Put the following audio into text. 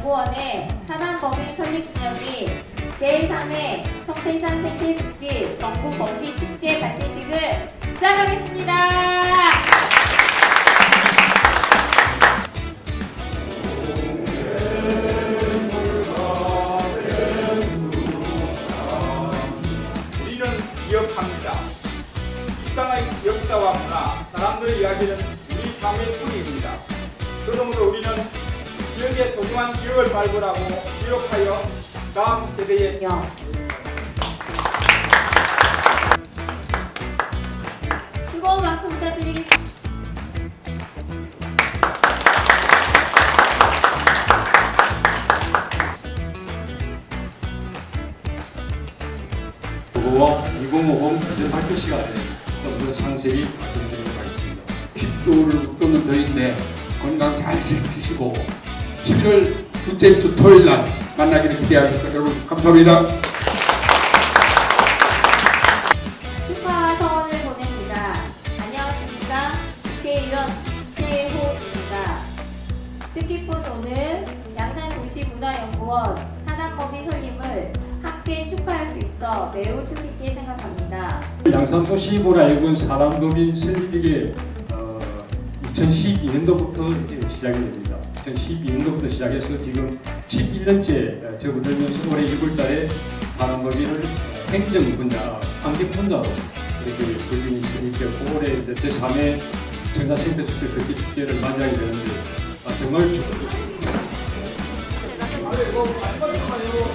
연구원의 사단법인 설립기념일 제3회 청태산 생태숲기 전국 벚꽃 축제 발대식을 시작하겠습니다. 우리는 기억합니다. 이 땅의 역사와 문화, 사람들의 이야기는 우리 삶의 뿌리입니다. 그러므로 지역의 소중한 기억을 발굴하고 기록하여 다음 세대에 영. 뜨거운 박수 부탁드리겠습니다. 보고와 2050 이제 발표 시간에 좀더 상세히 말씀드리도록 하겠습니다. 10도를 또는 더인데 건강 잘 지키시고 11월 둘째 주 토요일 날 만나기를 기대하겠습니다. 여러분 감사합니다. 축하 성원을 보냅니다. 안녕하십니까. 국회의원 최호입니다. 뜻깊은 오늘 양산도시문화연구원 산악법이 설립을 함께 축하할 수 있어 매우 뜻깊게 생각합니다. 양산도시문화연구원 사람도민 설립이 어, 2012년도부터 시작이 됩니다. 2012년도부터 시작해서 지금 11년째 접어들면서 올해 6월달에 사람도민을 행정 분야, 환경 분야로 이렇게 불림이 설립되었고 올해 이제 제3회 청사생태 축제 그렇게 축제를 맞이하게 되는데 아, 정말 축 아이고, 빨리 빨리 빨리